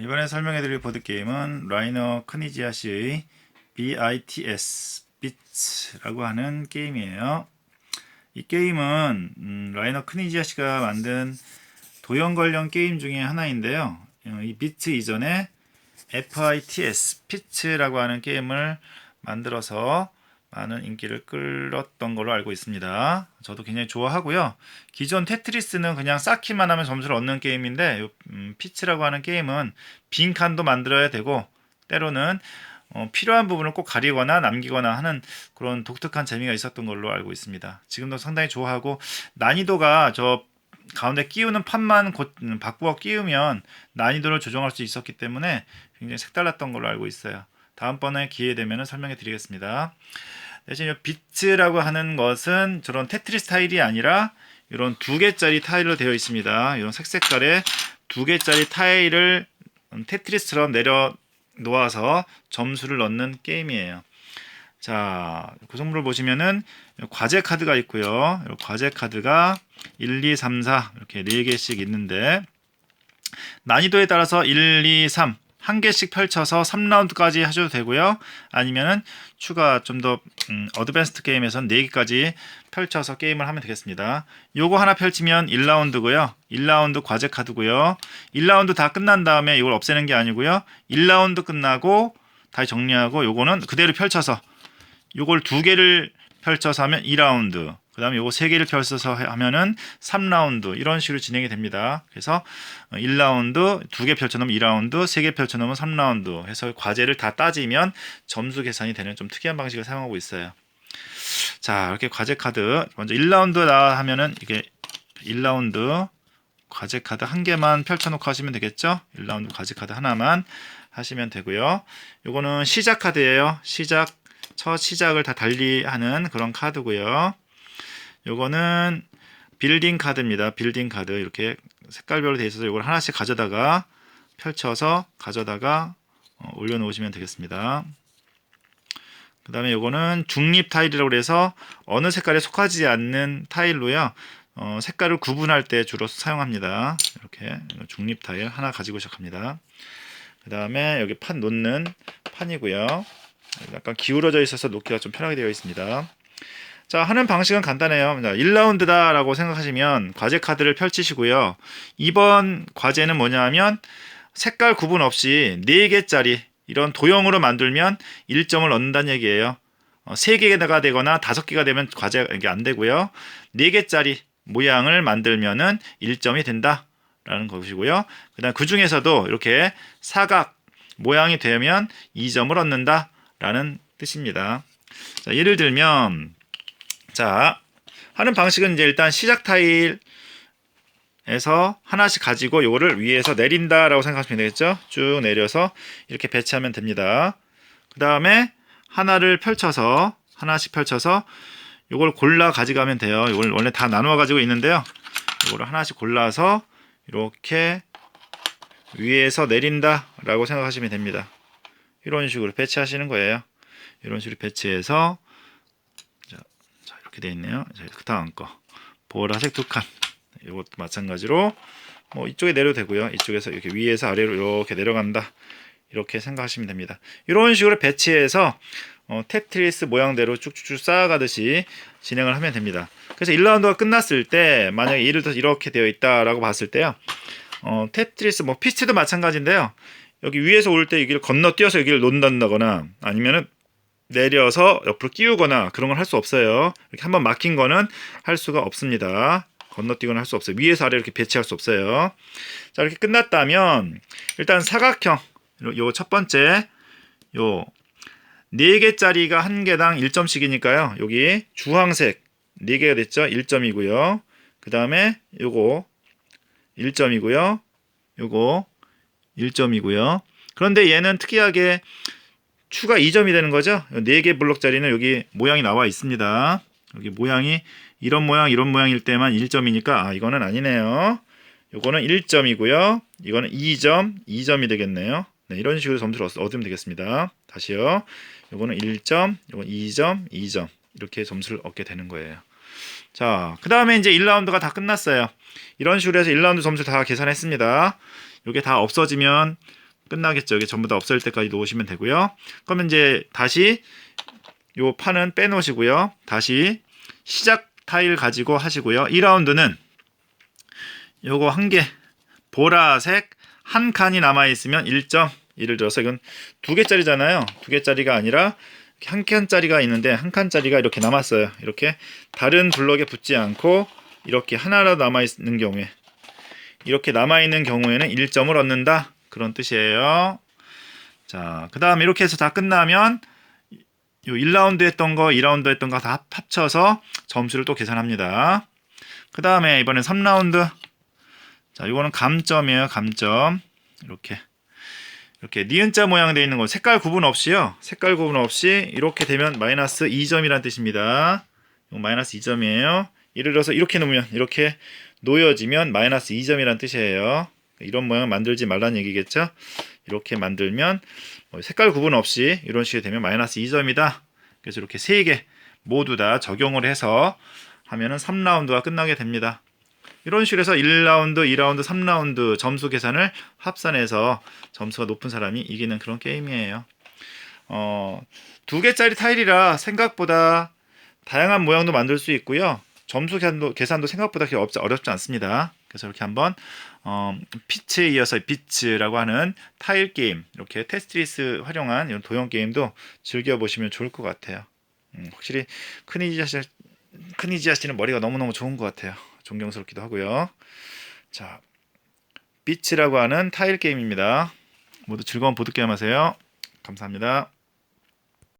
이번에 설명해드릴 보드게임은 라이너 크니지아 씨의 BITS, BITS라고 하는 게임이에요. 이 게임은 음, 라이너 크니지아 씨가 만든 도형 관련 게임 중에 하나인데요. 어, 이 비트 이전에 FITS, 피츠라고 하는 게임을 만들어서 많은 인기를 끌었던 걸로 알고 있습니다. 저도 굉장히 좋아하고요. 기존 테트리스는 그냥 쌓기만 하면 점수를 얻는 게임인데 요, 음, 피츠라고 하는 게임은 빈 칸도 만들어야 되고 때로는 어, 필요한 부분을 꼭 가리거나 남기거나 하는 그런 독특한 재미가 있었던 걸로 알고 있습니다. 지금도 상당히 좋아하고 난이도가 저 가운데 끼우는 판만 곧 음, 바꾸어 끼우면 난이도를 조정할 수 있었기 때문에 굉장히 색달랐던 걸로 알고 있어요. 다음번에 기회 되면 설명해 드리겠습니다. 대신 이 비트라고 하는 것은 저런 테트리 스 타일이 아니라 이런 두 개짜리 타일로 되어 있습니다. 이런 색색깔의 두 개짜리 타일을 테트리스처럼 내려 놓아서 점수를 넣는 게임이에요. 자, 구성물을 보시면은 과제 카드가 있고요. 과제 카드가 1, 2, 3, 4 이렇게 4개씩 있는데 난이도에 따라서 1, 2, 3 한 개씩 펼쳐서 3라운드까지 하셔도 되고요. 아니면은 추가 좀더 음, 어드밴스드 게임에선 4개까지 펼쳐서 게임을 하면 되겠습니다. 요거 하나 펼치면 1라운드고요. 1라운드 과제 카드고요. 1라운드 다 끝난 다음에 이걸 없애는 게 아니고요. 1라운드 끝나고 다시 정리하고 요거는 그대로 펼쳐서 요걸 두 개를 펼쳐서 하면 2라운드. 그 다음에 요거 세 개를 펼쳐서 하면은 3라운드. 이런 식으로 진행이 됩니다. 그래서 1라운드, 두 개 펼쳐놓으면 2라운드, 세 개 펼쳐놓으면 3라운드. 해서 과제를 다 따지면 점수 계산이 되는 좀 특이한 방식을 사용하고 있어요. 자, 이렇게 과제 카드. 먼저 1라운드 나 하면은 이게 1라운드 과제 카드 한 개만 펼쳐놓고 하시면 되겠죠? 1라운드 과제 카드 하나만 하시면 되고요. 요거는 시작 카드예요. 시작 첫 시작을 다 달리하는 그런 카드고요. 요거는 빌딩 카드입니다. 빌딩 카드 이렇게 색깔별로 되어 있어서 이걸 하나씩 가져다가 펼쳐서 가져다가 어, 올려놓으시면 되겠습니다. 그 다음에 요거는 중립 타일이라고 해서 어느 색깔에 속하지 않는 타일로요. 어, 색깔을 구분할 때 주로 사용합니다. 이렇게 중립 타일 하나 가지고 시작합니다. 그 다음에 여기 판 놓는 판이고요. 약간 기울어져 있어서 놓기가 좀 편하게 되어 있습니다. 자, 하는 방식은 간단해요. 1라운드다라고 생각하시면 과제 카드를 펼치시고요. 이번 과제는 뭐냐면 색깔 구분 없이 4개짜리 이런 도형으로 만들면 1점을 얻는다는 얘기예요. 어, 3개가 되거나 5개가 되면 과제가 이게 안 되고요. 4개짜리 모양을 만들면은 1점이 된다라는 것이고요. 그다음 그 중에서도 이렇게 사각 모양이 되면 2점을 얻는다라는 뜻입니다. 자, 예를 들면 자, 하는 방식은 이제 일단 시작 타일에서 하나씩 가지고 요거를 위에서 내린다라고 생각하시면 되겠죠? 쭉 내려서 이렇게 배치하면 됩니다. 그 다음에 하나를 펼쳐서 하나씩 펼쳐서 요걸 골라 가져가면 돼요. 이걸 원래 다 나누어 가지고 있는데요. 요거를 하나씩 골라서 이렇게 위에서 내린다라고 생각하시면 됩니다. 이런 식으로 배치하시는 거예요. 이런 식으로 배치해서 이렇게 되어 있네요. 자, 그 다음 거 보라색 두 칸. 이것도 마찬가지로 뭐 이쪽에 내려도 되고요. 이쪽에서 이렇게 위에서 아래로 이렇게 내려간다. 이렇게 생각하시면 됩니다. 이런 식으로 배치해서 어, 테트리스 모양대로 쭉쭉쭉 쌓아가듯이 진행을 하면 됩니다. 그래서 1라운드가 끝났을 때 만약에 예를 들어서 이렇게 되어 있다라고 봤을 때요. 어, 테트리스 뭐 피스트도 마찬가지인데요. 여기 위에서 올 때 여기를 건너뛰어서 여기를 놓는다거나 아니면은 내려서 옆으로 끼우거나 그런 걸 할 수 없어요. 이렇게 한번 막힌 거는 할 수가 없습니다. 건너뛰거나 할 수 없어요. 위에서 아래 이렇게 배치할 수 없어요. 자, 이렇게 끝났다면 일단 사각형 요 첫 번째 요 4개짜리가 한 개당 1점씩이니까요. 여기 주황색 4개가 됐죠? 1점이고요. 그 다음에 요거 1점이고요. 요거 1점이고요. 그런데 얘는 특이하게 추가 2점이 되는 거죠. 4개 블록짜리는 여기 모양이 나와 있습니다. 여기 모양이 이런 모양 이런 모양일 때만 1점이니까 아 이거는 아니네요. 요거는 1점이고요. 이거는 2점, 2점이 되겠네요. 네, 이런 식으로 점수를 얻으면 되겠습니다. 다시요. 요거는 1점, 요건 2점, 2점. 이렇게 점수를 얻게 되는 거예요. 자, 그 다음에 이제 1라운드가 다 끝났어요. 이런 식으로 해서 1라운드 점수 다 계산했습니다. 이게 다 없어지면 끝나겠죠. 이게 전부 다 없앨 때까지 놓으시면 되고요. 그러면 이제 다시 요 판은 빼놓으시고요. 다시 시작 타일 가지고 하시고요. 2라운드는 요거 한 개 보라색 한 칸이 남아 있으면 1점. 예를 들어서 이건 두 개짜리잖아요. 두 개짜리가 아니라 한 칸짜리가 있는데 한 칸짜리가 이렇게 남았어요. 이렇게 다른 블럭에 붙지 않고 이렇게 하나라도 남아 있는 경우에 이렇게 남아 있는 경우에는 1점을 얻는다. 그런 뜻이에요. 자, 그 다음 이렇게 해서 다 끝나면 요 1라운드 했던 거, 2라운드 했던 거 다 합쳐서 점수를 또 계산합니다. 그 다음에 이번엔 3라운드. 자, 이거는 감점이에요. 감점. 이렇게. 이렇게 니은자 모양 되어 있는 거 색깔 구분 없이요. 색깔 구분 없이 이렇게 되면 마이너스 2점이라는 뜻입니다. 마이너스 2점이에요. 예를 들어서 이렇게 놓으면 이렇게 놓여지면 마이너스 2점이라는 뜻이에요. 이런 모양 만들지 말라는 얘기겠죠. 이렇게 만들면 뭐 색깔 구분 없이 이런 식이 되면 마이너스 2점이다. 그래서 이렇게 세 개 모두 다 적용을 해서 하면은 3라운드가 끝나게 됩니다. 이런 식으로 해서 1라운드, 2라운드, 3라운드 점수 계산을 합산해서 점수가 높은 사람이 이기는 그런 게임이에요. 어, 두 개짜리 타일이라 생각보다 다양한 모양도 만들 수 있고요. 점수 계산도, 계산도 생각보다 그렇게 어렵지, 않습니다. 그래서 이렇게 한번 어, 피츠에 이어서 비츠라고 하는 타일 게임 이렇게 테스트리스 활용한 이런 도형 게임도 즐겨 보시면 좋을 것 같아요. 음, 확실히 크니지아 씨는 머리가 너무너무 좋은 것 같아요. 존경스럽기도 하고요. 자, 비츠라고 하는 타일 게임입니다. 모두 즐거운 보드 게임 하세요. 감사합니다.